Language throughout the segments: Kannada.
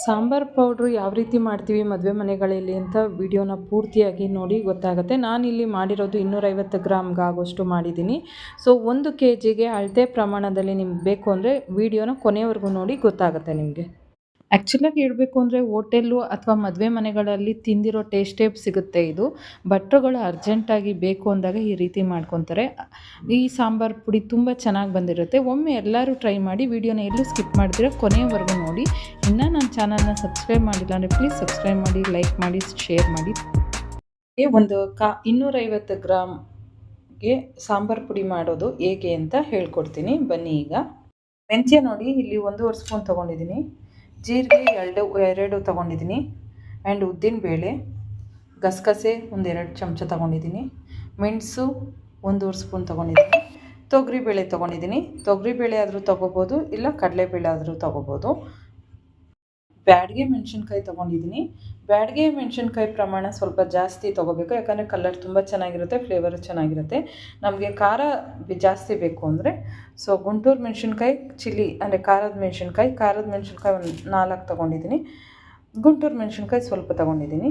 ಸಾಂಬಾರ್ ಪೌಡ್ರು ಯಾವ ರೀತಿ ಮಾಡ್ತೀವಿ ಮದುವೆ ಮನೆಗಳಲ್ಲಿ ಅಂತ ವಿಡಿಯೋನ ಪೂರ್ತಿಯಾಗಿ ನೋಡಿ ಗೊತ್ತಾಗುತ್ತೆ. ನಾನಿಲ್ಲಿ ಮಾಡಿರೋದು ಇನ್ನೂರೈವತ್ತು ಗ್ರಾಮ್ಗಾಗೋಷ್ಟು ಮಾಡಿದ್ದೀನಿ. ಸೊ, ಒಂದು ಕೆ ಜಿಗೆ ಅಳತೆ ಪ್ರಮಾಣದಲ್ಲಿ ನಿಮ್ಗೆ ಬೇಕು ಅಂದರೆ ವಿಡಿಯೋನ ಕೊನೆವರೆಗೂ ನೋಡಿ ಗೊತ್ತಾಗುತ್ತೆ ನಿಮಗೆ. ಆ್ಯಕ್ಚುಲಾಗಿ ಹೇಳಬೇಕು ಅಂದರೆ ಹೋಟೆಲ್ಲು ಅಥವಾ ಮದುವೆ ಮನೆಗಳಲ್ಲಿ ತಿಂದಿರೋ ಟೇಸ್ಟೇ ಸಿಗುತ್ತೆ ಇದು. ಭಟ್ರುಗಳು ಅರ್ಜೆಂಟಾಗಿ ಬೇಕು ಅಂದಾಗ ಈ ರೀತಿ ಮಾಡ್ಕೊತಾರೆ. ಈ ಸಾಂಬಾರು ಪುಡಿ ತುಂಬ ಚೆನ್ನಾಗಿ ಬಂದಿರುತ್ತೆ. ಒಮ್ಮೆ ಎಲ್ಲರೂ ಟ್ರೈ ಮಾಡಿ ವಿಡಿಯೋನ ಎಲ್ಲೂ ಸ್ಕಿಪ್ ಮಾಡಿದ್ರೆ ಕೊನೆಯವರೆಗೂ ನೋಡಿ. ಇನ್ನೂ ನನ್ನ ಚಾನಲ್ನ ಸಬ್ಸ್ಕ್ರೈಬ್ ಮಾಡಿಲ್ಲ ಅಂದರೆ ಪ್ಲೀಸ್ ಸಬ್ಸ್ಕ್ರೈಬ್ ಮಾಡಿ ಲೈಕ್ ಮಾಡಿ ಶೇರ್ ಮಾಡಿ. ಒಂದು ಕಾ ಇನ್ನೂರೈವತ್ತು ಗ್ರಾಮ್ಗೆ ಸಾಂಬಾರು ಪುಡಿ ಮಾಡೋದು ಹೇಗೆ ಅಂತ ಹೇಳ್ಕೊಡ್ತೀನಿ. ಬನ್ನಿ ಈಗ. ಮೆಂತ್ಯ ನೋಡಿ, ಇಲ್ಲಿ ಒಂದೂವರೆ ಸ್ಪೂನ್ ತೊಗೊಂಡಿದ್ದೀನಿ. ಜೀರಿಗೆ ಎರಡು ಎರಡು ತೊಗೊಂಡಿದ್ದೀನಿ. ಆ್ಯಂಡ್ ಉದ್ದಿನಬೇಳೆ ಗಸಗಸೆ ಒಂದೆರಡು ಚಮಚ ತೊಗೊಂಡಿದ್ದೀನಿ. ಮೆಣಸು ಒಂದೂವರೆ ಸ್ಪೂನ್ ತೊಗೊಂಡಿದ್ದೀನಿ. ತೊಗರಿಬೇಳೆ ತೊಗೊಂಡಿದ್ದೀನಿ. ತೊಗರಿಬೇಳೆ ಆದರೂ ತೊಗೋಬೋದು, ಇಲ್ಲ ಕಡಲೆಬೇಳೆ ಆದರೂ ತೊಗೋಬೋದು. ಬ್ಯಾಡಗೆ ಮೆಣಸಿನ್ಕಾಯಿ ತೊಗೊಂಡಿದ್ದೀನಿ ಬ್ಯಾಡ್ಗೆ ಮೆಣಸಿನ್ಕಾಯಿ ಪ್ರಮಾಣ ಸ್ವಲ್ಪ ಜಾಸ್ತಿ ತೊಗೋಬೇಕು. ಯಾಕಂದರೆ ಕಲರ್ ತುಂಬ ಚೆನ್ನಾಗಿರುತ್ತೆ ಫ್ಲೇವರು ಚೆನ್ನಾಗಿರುತ್ತೆ. ನಮಗೆ ಖಾರ ಜಾಸ್ತಿ ಬೇಕು ಅಂದರೆ ಸೊ ಗುಂಟೂರು ಮೆಣಸಿನ್ಕಾಯಿ, ಚಿಲ್ಲಿ ಅಂದರೆ ಖಾರದ ಮೆಣಸಿನ್ಕಾಯಿ ಖಾರದ ಮೆಣಸಿನ್ಕಾಯಿ ಒಂದು ನಾಲ್ಕು ತೊಗೊಂಡಿದ್ದೀನಿ ಗುಂಟೂರು ಮೆಣಸಿನ್ಕಾಯಿ ಸ್ವಲ್ಪ ತೊಗೊಂಡಿದ್ದೀನಿ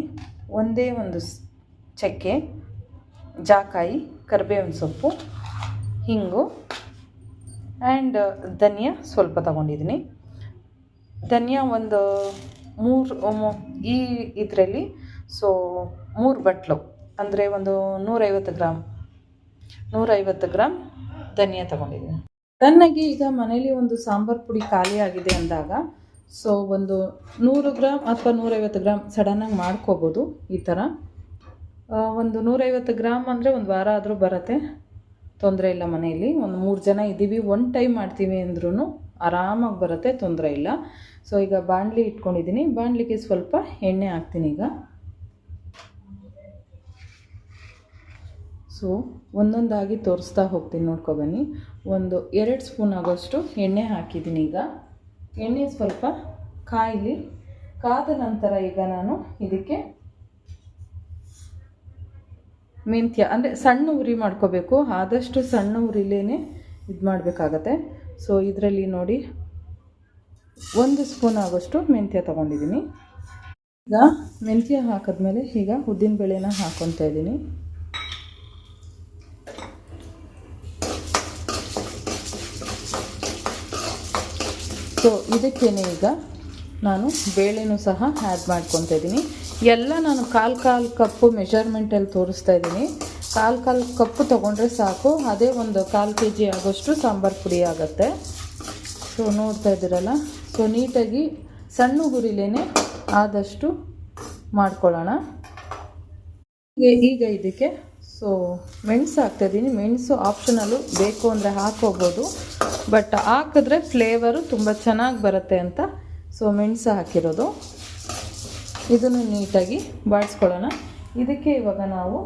ಒಂದೇ ಒಂದು ಚಕ್ಕೆ, ಜಾಕಾಯಿ, ಕರಿಬೇವಿನ ಸೊಪ್ಪು, ಹಿಂಗು ಆ್ಯಂಡ್ ಧನಿಯಾ ಸ್ವಲ್ಪ ತೊಗೊಂಡಿದ್ದೀನಿ ಧನಿಯಾ ಒಂದು ಮೂರು ಈ ಇದರಲ್ಲಿ, ಸೊ, ಮೂರು ಬಟ್ಲು, ಅಂದರೆ ಒಂದು ನೂರೈವತ್ತು ಗ್ರಾಮ್ ನೂರೈವತ್ತು ಗ್ರಾಮ್ ಧನಿಯಾ ತಗೊಂಡಿದ್ದೀನಿ. ತನ್ನಗೆ ಈಗ ಮನೇಲಿ ಒಂದು ಸಾಂಬಾರು ಪುಡಿ ಖಾಲಿ ಆಗಿದೆ ಅಂದಾಗ, ಸೊ, ಒಂದು ನೂರು ಗ್ರಾಮ್ ಅಥವಾ ನೂರೈವತ್ತು ಗ್ರಾಮ್ ಸಡನ್ನಾಗಿ ಮಾಡ್ಕೋಬೋದು ಈ ಥರ. ಒಂದು ನೂರೈವತ್ತು ಗ್ರಾಮ್ ಅಂದರೆ ಒಂದು ವಾರ ಆದರೂ ಬರುತ್ತೆ, ತೊಂದರೆ ಇಲ್ಲ ಮನೆಯಲ್ಲಿ. ಒಂದು ಮೂರು ಜನ ಇದ್ದೀವಿ, ಒನ್ ಟೈಮ್ ಮಾಡ್ತೀವಿ ಅಂದ್ರೂ ಆರಾಮಾಗಿ ಬರುತ್ತೆ, ತೊಂದರೆ ಇಲ್ಲ. ಸೊ ಈಗ ಬಾಣಲಿ ಇಟ್ಕೊಂಡಿದ್ದೀನಿ. ಬಾಣಲಿಗೆ ಸ್ವಲ್ಪ ಎಣ್ಣೆ ಹಾಕ್ತೀನಿ ಈಗ. ಸೊ ಒಂದೊಂದಾಗಿ ತೋರಿಸ್ತಾ ಹೋಗ್ತೀನಿ ನೋಡ್ಕೊಬನ್ನಿ ಒಂದು ಎರಡು ಸ್ಪೂನ್ ಆಗೋಷ್ಟು ಎಣ್ಣೆ ಹಾಕಿದ್ದೀನಿ ಈಗ. ಎಣ್ಣೆ ಸ್ವಲ್ಪ ಕಾಯಲಿ. ಕಾದ ನಂತರ ಈಗ ನಾನು ಇದಕ್ಕೆ ಮೆಂತ್ಯ, ಅಂದರೆ ಸಣ್ಣ ಉರಿ ಮಾಡ್ಕೋಬೇಕು. ಆದಷ್ಟು ಸಣ್ಣ ಉರಿಲೇ ಇದು ಮಾಡಬೇಕಾಗತ್ತೆ ಸೊ ಇದರಲ್ಲಿ ನೋಡಿ ಒಂದು ಸ್ಪೂನ್ ಆಗೋಷ್ಟು ಮೆಂತ್ಯ ತೊಗೊಂಡಿದ್ದೀನಿ. ಈಗ ಮೆಂತ್ಯ ಹಾಕಿದ್ಮೇಲೆ ಈಗ ಉದ್ದಿನ ಬೇಳೆನ ಹಾಕ್ಕೊತಾ ಇದ್ದೀನಿ. ಸೊ ಇದಕ್ಕೇನೆ ಈಗ ನಾನು ಬೇಳೆನೂ ಸಹ ಆ್ಯಡ್ ಮಾಡ್ಕೊತಾ ಇದ್ದೀನಿ. ಎಲ್ಲ ನಾನು ಕಾಲು ಕಾಲು ಕಪ್ಪು ಮೆಷರ್ಮೆಂಟಲ್ಲಿ ತೋರಿಸ್ತಾ ಇದ್ದೀನಿ. ಕಾಲು ಕಾಲು ಕಪ್ಪು ತೊಗೊಂಡ್ರೆ ಸಾಕು. ಅದೇ ಒಂದು ಕಾಲು ಕೆ ಜಿ ಆಗೋಷ್ಟು ಸಾಂಬಾರು ಪುಡಿ ಆಗುತ್ತೆ. ಸೊ ನೋಡ್ತಾ ಇದ್ದೀರಲ್ಲ? ಸೊ ನೀಟಾಗಿ ಸಣ್ಣ ಗುರಿಲೇ ಆದಷ್ಟು ಮಾಡ್ಕೊಳ್ಳೋಣ. ಈಗ ಇದಕ್ಕೆ ಸೊ ಮೆಣಸು ಹಾಕ್ತಾಯಿದ್ದೀನಿ ಮೆಣಸು ಆಪ್ಷನಲ್ಲು ಬೇಕು ಅಂದರೆ ಹಾಕೋಬೋದು ಬಟ್ ಹಾಕಿದ್ರೆ ಫ್ಲೇವರು ತುಂಬ ಚೆನ್ನಾಗಿ ಬರುತ್ತೆ ಅಂತ ಸೊ ಮೆಣಸು ಹಾಕಿರೋದು. ಇದನ್ನು ನೀಟಾಗಿ ಬಾಡಿಸ್ಕೊಳ್ಳೋಣ ಇದಕ್ಕೆ ಇವಾಗ ನಾವು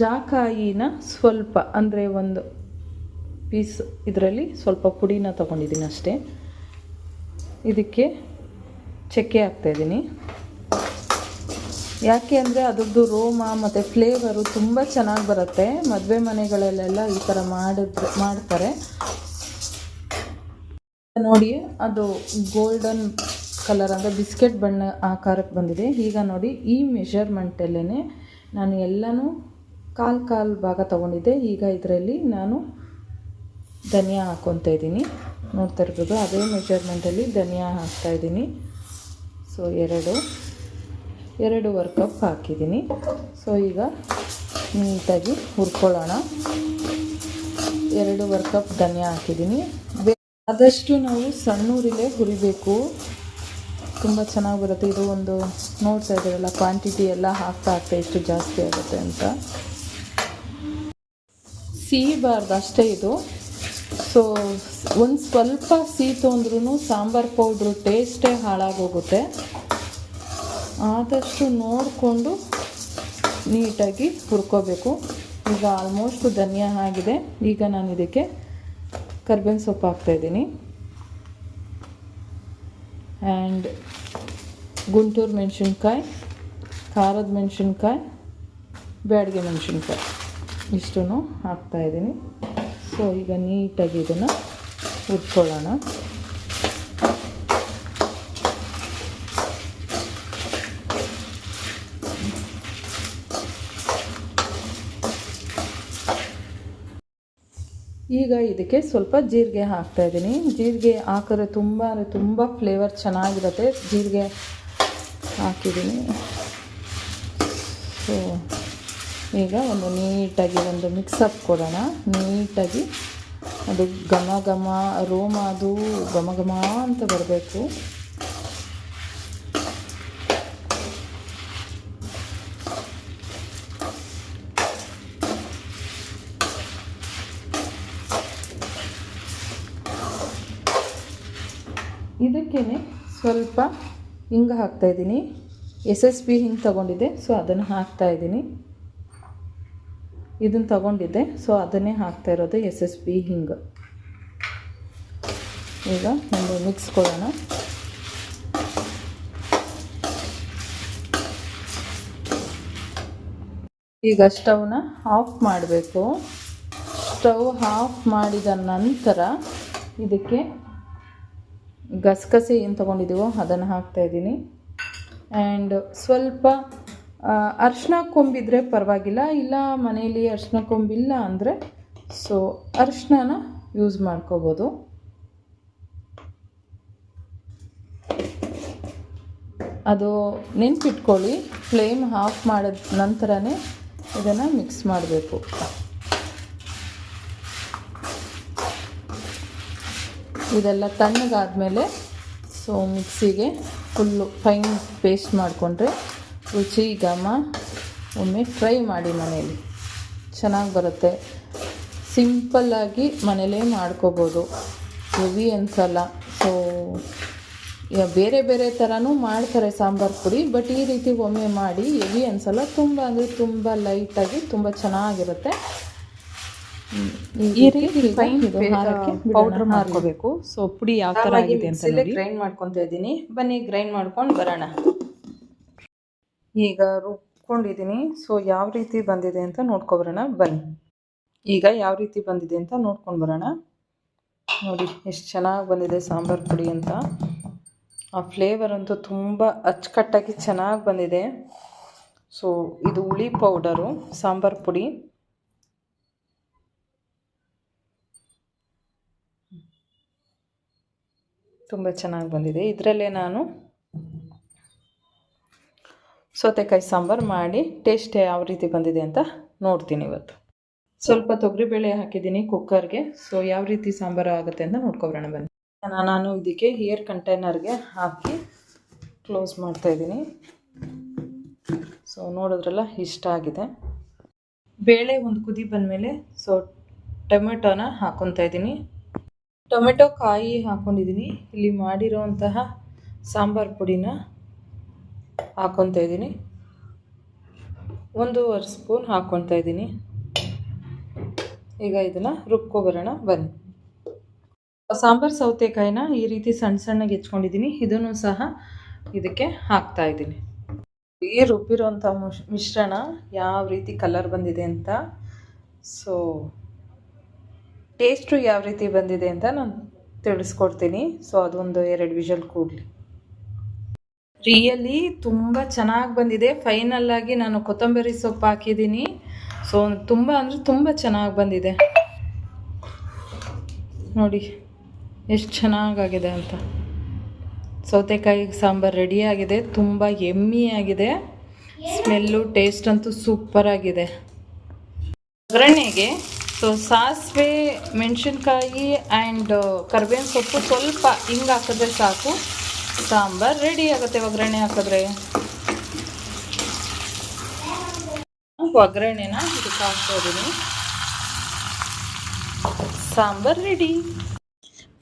ಜಾಕಾಯಿನ ಸ್ವಲ್ಪ, ಅಂದರೆ ಒಂದು ಪೀಸ್ ಇದರಲ್ಲಿ ಸ್ವಲ್ಪ ಪುಡಿನ ತೊಗೊಂಡಿದ್ದೀನಿ ಅಷ್ಟೇ. ಇದಕ್ಕೆ ಚಕ್ಕೆ ಹಾಕ್ತಾಯಿದ್ದೀನಿ ಯಾಕೆ ಅಂದರೆ ಅದರದ್ದು ರೋಮ ಮತ್ತು ಫ್ಲೇವರು ತುಂಬ ಚೆನ್ನಾಗಿ ಬರುತ್ತೆ. ಮದುವೆ ಮನೆಗಳಲ್ಲೆಲ್ಲ ಈ ಥರ ಮಾಡಿದ್ರೆ, ಮಾಡ್ತಾರೆ. ನೋಡಿ, ಅದು ಗೋಲ್ಡನ್ ಕಲರ್ ಅಂದರೆ ಬಿಸ್ಕೆಟ್ ಬಣ್ಣ ಆಕಾರಕ್ಕೆ ಬಂದಿದೆ. ಈಗ ನೋಡಿ, ಈ ಮೆಷರ್ಮೆಂಟಲ್ಲೇ ನಾನು ಎಲ್ಲನೂ ಕಾಲು ಕಾಲು ಭಾಗ ತೊಗೊಂಡಿದ್ದೆ. ಈಗ ಇದರಲ್ಲಿ ನಾನು ಧನಿಯಾ ಹಾಕ್ಕೊತಾ ಇದ್ದೀನಿ. ನೋಡ್ತಾ ಇರ್ಬೋದು, ಅದೇ ಮೆಜರ್ಮೆಂಟಲ್ಲಿ ಧನಿಯಾ ಹಾಕ್ತಾಯಿದ್ದೀನಿ ಸೊ ಎರಡು ಎರಡು ಕಪ್ ಹಾಕಿದ್ದೀನಿ. ಸೊ ಈಗ ನೀಟಾಗಿ ಹುರ್ಕೊಳ್ಳೋಣ. ಎರಡು ಕಪ್ ಧನಿಯಾ ಹಾಕಿದ್ದೀನಿ. ಆದಷ್ಟು ನಾವು ಸಣ್ಣೂರಿಲೇ ಹುರಿಬೇಕು. ತುಂಬ ಚೆನ್ನಾಗಿ ಬರುತ್ತೆ. ಇದು ಒಂದು, ನೋಡ್ತಾ ಇದ್ದೀರಲ್ಲ ಕ್ವಾಂಟಿಟಿ ಎಲ್ಲ ಹಾಕ್ತಾ ಹಾಕ್ತಾ ಎಷ್ಟು ಜಾಸ್ತಿ ಆಗುತ್ತೆ ಅಂತ. ಸಿಹಿಬಾರ್ದು ಅಷ್ಟೇ ಇದು. ಸೊ ಒಂದು ಸ್ವಲ್ಪ ಸಿಹಿ ತೊಂದ್ರೂ ಸಾಂಬಾರು ಪೌಡ್ರು ಟೇಸ್ಟೇ ಹಾಳಾಗೋಗುತ್ತೆ. ಆದಷ್ಟು ನೋಡಿಕೊಂಡು ನೀಟಾಗಿ ಹುರ್ಕೋಬೇಕು. ಈಗ ಆಲ್ಮೋಸ್ಟ್ ಧನಿಯಾ ಆಗಿದೆ. ಈಗ ನಾನು ಇದಕ್ಕೆ ಕರ್ಬೇವಿನ ಸೊಪ್ಪು ಹಾಕ್ತಾಯಿದ್ದೀನಿ ಆ್ಯಂಡ್ ಗುಂಟೂರು ಮೆಣಸಿನ್ಕಾಯಿ, ಖಾರದ ಮೆಣಸಿನ್ಕಾಯಿ, ಬ್ಯಾಡಿಗೆ ಮೆಣಸಿನ್ಕಾಯಿ. ಇಷ್ಟನ್ನು ಹಾಕ್ತಾಯಿದ್ದೀನಿ ಸೊ ಈಗ ನೀಟಾಗಿ ಇದನ್ನು ಉಟ್ಕೊಳ್ಳೋಣ. ಈಗ ಇದಕ್ಕೆ ಸ್ವಲ್ಪ ಜೀರಿಗೆ ಹಾಕ್ತಾ ಹಾಕ್ತಾಯಿದ್ದೀನಿ ಜೀರಿಗೆ ಹಾಕಿದ್ರೆ ತುಂಬ ಅಂದರೆ ತುಂಬ ಫ್ಲೇವರ್ ಚೆನ್ನಾಗಿರುತ್ತೆ. ಜೀರಿಗೆ ಹಾಕಿದ್ದೀನಿ. ಸೊ ಈಗ ಒಂದು ನೀಟಾಗಿ ಒಂದು ಮಿಕ್ಸಪ್ ಕೊಡೋಣ. ನೀಟಾಗಿ ಅದು ಘಮ ಘಮ ರೋಮ ಅದು ಘಮ ಘಮ ಅಂತ ಬರಬೇಕು. ಇದಕ್ಕೇ ಸ್ವಲ್ಪ ಹಿಂಗೆ ಹಾಕ್ತಾಯಿದ್ದೀನಿ ಎಸ್ ಎಸ್ ಪಿ ಹಿಂಗೆ ತೊಗೊಂಡಿದ್ದೆ ಸೊ ಅದನ್ನು ಹಾಕ್ತಾಯಿದ್ದೀನಿ ಇದನ್ನು ತಗೊಂಡಿದ್ದೆ. ಸೊ ಅದನ್ನೇ ಹಾಕ್ತಾ ಇರೋದು ಎಸ್ ಎಸ್ ಪಿ ಹಿಂಗೆ ಈಗ ಒಂದು ಮಿಕ್ಸ್ ಕೊಡೋಣ. ಈಗ ಸ್ಟವ್ನ ಆಫ್ ಮಾಡಬೇಕು. ಸ್ಟವ್ ಆಫ್ ಮಾಡಿದ ನಂತರ ಇದಕ್ಕೆ ಗಸಗಸೆ ಏನು ತೊಗೊಂಡಿದ್ದೀವೋ ಅದನ್ನು ಹಾಕ್ತಾಯಿದ್ದೀನಿ ಆ್ಯಂಡ್ ಸ್ವಲ್ಪ ಅರ್ಶಿನ ಕೊಂಬಿದ್ರೆ ಪರವಾಗಿಲ್ಲ, ಇಲ್ಲ ಮನೆಯಲ್ಲಿ ಅರ್ಶಿನ ಕೊಂಬಿಲ್ಲ ಅಂದರೆ ಸೊ ಅರ್ಶಿನ ಯೂಸ್ ಮಾಡ್ಕೋಬೋದು. ಅದು ನೆನ್ಪಿಟ್ಕೊಳ್ಳಿ ಫ್ಲೇಮ್ ಆಫ್ ಮಾಡಿದ ನಂತರನೇ ಇದನ್ನು ಮಿಕ್ಸ್ ಮಾಡಬೇಕು. ಇದೆಲ್ಲ ತಣ್ಣಗಾದ ಮೇಲೆ ಸೊ ಮಿಕ್ಸಿಗೆ ಫುಲ್ಲು ಫೈನ್ ಪೇಸ್ಟ್ ಮಾಡಿಕೊಂಡ್ರೆ ರುಚಿ ಘಮ ಒಮ್ಮೆ ಟ್ರೈ ಮಾಡಿ ಮನೇಲಿ ಚೆನ್ನಾಗಿ ಬರುತ್ತೆ. ಸಿಂಪಲ್ಲಾಗಿ ಮನೇಲೇ ಮಾಡ್ಕೋಬೋದು. ಹೆವಿ ಅನ್ಸಲ್ಲ ಸೊ ಬೇರೆ ಬೇರೆ ಥರನೂ ಮಾಡ್ತಾರೆ ಸಾಂಬಾರು ಪುಡಿ ಬಟ್ ಈ ರೀತಿ ಒಮ್ಮೆ ಮಾಡಿ ಹೆವಿ ಅನ್ಸಲ್ಲ ತುಂಬ ಅಂದರೆ ತುಂಬ ಲೈಟಾಗಿ ತುಂಬ ಚೆನ್ನಾಗಿರುತ್ತೆ. ಈ ರೀತಿ ಫೈನ್ ಪೌಡರ್ ಮಾಡ್ಕೋಬೇಕು. ಸೊ ಪುಡಿ ಯಾವ ಥರ ಆಗಿದೆ ಅಂತ ನೋಡಿ. ಗ್ರೈಂಡ್ ಮಾಡ್ಕೊತಾ ಇದ್ದೀನಿ ಬನ್ನಿ ಗ್ರೈಂಡ್ ಮಾಡ್ಕೊಂಡು ಬರೋಣ. ಈಗ ರುಬ್ಕೊಂಡಿದ್ದೀನಿ. ಸೊ ಯಾವ ರೀತಿ ಬಂದಿದೆ ಅಂತ ನೋಡ್ಕೊಬರೋಣ. ಬನ್ನಿ. ಈಗ ಯಾವ ರೀತಿ ಬಂದಿದೆ ಅಂತ ನೋಡ್ಕೊಂಡು ಬರೋಣ. ನೋಡಿ, ಎಷ್ಟು ಚೆನ್ನಾಗಿ ಬಂದಿದೆ ಸಾಂಬಾರು ಪುಡಿ ಅಂತ. ಆ ಫ್ಲೇವರ್ ಅಂತೂ ತುಂಬ ಅಚ್ಚುಕಟ್ಟಾಗಿ ಚೆನ್ನಾಗಿ ಬಂದಿದೆ. ಸೊ ಇದು ಹುಳಿ ಪೌಡರು ಸಾಂಬಾರು ಪುಡಿ. ತುಂಬ ಚೆನ್ನಾಗಿ ಬಂದಿದೆ. ಇದರಲ್ಲೇ ನಾನು ಸೌತೆಕಾಯಿ ಸಾಂಬಾರು ಮಾಡಿ ಟೇಸ್ಟ್ ಯಾವ ರೀತಿ ಬಂದಿದೆ ಅಂತ ನೋಡ್ತೀನಿ ಇವತ್ತು. ಸ್ವಲ್ಪ ತೊಗರಿಬೇಳೆ ಹಾಕಿದ್ದೀನಿ ಕುಕ್ಕರ್ಗೆ ಸೊ ಯಾವ ರೀತಿ ಸಾಂಬಾರು ಆಗುತ್ತೆ ಅಂತ ನೋಡ್ಕೊಬರೋಣ ಬನ್ನಿ. ನಾನು ಇದಕ್ಕೆ ಏರ್ ಕಂಟೈನರ್ಗೆ ಹಾಕಿ ಕ್ಲೋಸ್ ಮಾಡ್ತಾಯಿದ್ದೀನಿ ಸೊ ನೋಡಿದ್ರಲ್ಲ ಇಷ್ಟ ಆಗಿದೆ. ಬೇಳೆ ಒಂದು ಕುದಿ ಬಂದಮೇಲೆ ಸೊ ಟೊಮೆಟೊನ ಹಾಕೊತಾ ಇದ್ದೀನಿ. ಟೊಮೆಟೊ ಕಾಯಿ ಹಾಕೊಂಡಿದ್ದೀನಿ. ಇಲ್ಲಿ ಮಾಡಿರೋಂತಹ ಸಾಂಬಾರು ಪುಡಿನ ಹಾಕ್ಕೊತಾ ಇದ್ದೀನಿ. ಒಂದೂವರೆ ಸ್ಪೂನ್ ಹಾಕ್ಕೊತಾ ಇದ್ದೀನಿ. ಈಗ ಇದನ್ನು ರುಬ್ಕೊಬರೋಣ, ಬನ್ನಿ. ಸಾಂಬಾರು ಸೌತೆಕಾಯಿನ ಈ ರೀತಿ ಸಣ್ಣ ಸಣ್ಣಗೆ ಹೆಚ್ಕೊಂಡಿದ್ದೀನಿ. ಇದನ್ನು ಸಹ ಇದಕ್ಕೆ ಹಾಕ್ತಾ ಇದ್ದೀನಿ. ಈ ರುಬ್ಬಿರೋಂಥ ಮಿಶ್ರಣ ಯಾವ ರೀತಿ ಕಲರ್ ಬಂದಿದೆ ಅಂತ. ಸೊ ಟೇಸ್ಟು ಯಾವ ರೀತಿ ಬಂದಿದೆ ಅಂತ ನಾನು ತಿಳಿಸ್ಕೊಡ್ತೀನಿ. ಸೊ ಅದೊಂದು ಎರಡು ವಿಷಲ್ ಕೂಡಲಿ. ರಿಯಲಿ ತುಂಬ ಚೆನ್ನಾಗಿ ಬಂದಿದೆ. ಫೈನಲ್ಲಾಗಿ ನಾನು ಕೊತ್ತಂಬರಿ ಸೊಪ್ಪು ಹಾಕಿದ್ದೀನಿ. ಸೊ ತುಂಬ ಅಂದರೆ ತುಂಬ ಚೆನ್ನಾಗಿ ಬಂದಿದೆ. ನೋಡಿ, ಎಷ್ಟು ಚೆನ್ನಾಗಾಗಿದೆ ಅಂತ. ಸೌತೆಕಾಯಿ ಸಾಂಬಾರು ರೆಡಿಯಾಗಿದೆ ತುಂಬ ಎಮ್ಮಿ ಆಗಿದೆ. ಸ್ಮೆಲ್ಲು ಟೇಸ್ಟ್ ಅಂತೂ ಸೂಪರಾಗಿದೆ ಒಗ್ಗರಣೆಗೆ ಸೊ ಸಾಸಿವೆ, ಮೆಣಸಿನ್ಕಾಯಿ ಆ್ಯಂಡ್ ಕರ್ಬೇವಿನ ಸೊಪ್ಪು ಸ್ವಲ್ಪ ಹಿಂಗೆ ಹಾಕಿದ್ರೆ ಸಾಕು. ಸಾಂಬಾರು ರೆಡಿ ಆಗುತ್ತೆ ಒಗ್ಗರಣೆ ಹಾಕಿದ್ರೆ. ಒಗ್ಗರಣೆನ ಇದಕ್ಕೆ ಹಾಕ್ತಾ ಇದ್ದೀನಿ ಸಾಂಬಾರು ರೆಡಿ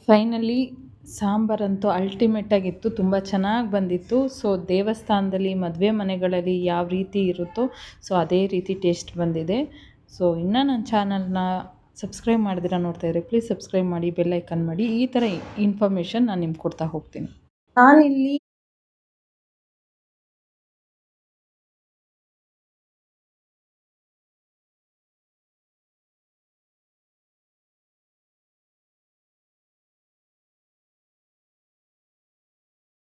ಫೈನಲಿ ಸಾಂಬಾರಂತೂ ಅಲ್ಟಿಮೇಟಾಗಿತ್ತು ತುಂಬ ಚೆನ್ನಾಗಿ ಬಂದಿತ್ತು. ಸೊ ದೇವಸ್ಥಾನದಲ್ಲಿ, ಮದುವೆ ಮನೆಗಳಲ್ಲಿ ಯಾವ ರೀತಿ ಇರುತ್ತೋ ಸೊ ಅದೇ ರೀತಿ ಟೇಸ್ಟ್ ಬಂದಿದೆ. ಸೊ ಇನ್ನೂ ನನ್ನ ಚಾನಲ್ನ ಸಬ್ಸ್ಕ್ರೈಬ್ ಮಾಡಿದಿರ ನೋಡ್ತಾ ಪ್ಲೀಸ್ ಸಬ್ಸ್ಕ್ರೈಬ್ ಮಾಡಿ ಬೆಲ್ಲೈಕನ್ ಮಾಡಿ, ಈ ಥರ ಇನ್ಫಾರ್ಮೇಷನ್ ನಾನು ನಿಮ್ಗೆ ಕೊಡ್ತಾ ಹೋಗ್ತೀನಿ. ನಾನಿಲ್ಲಿ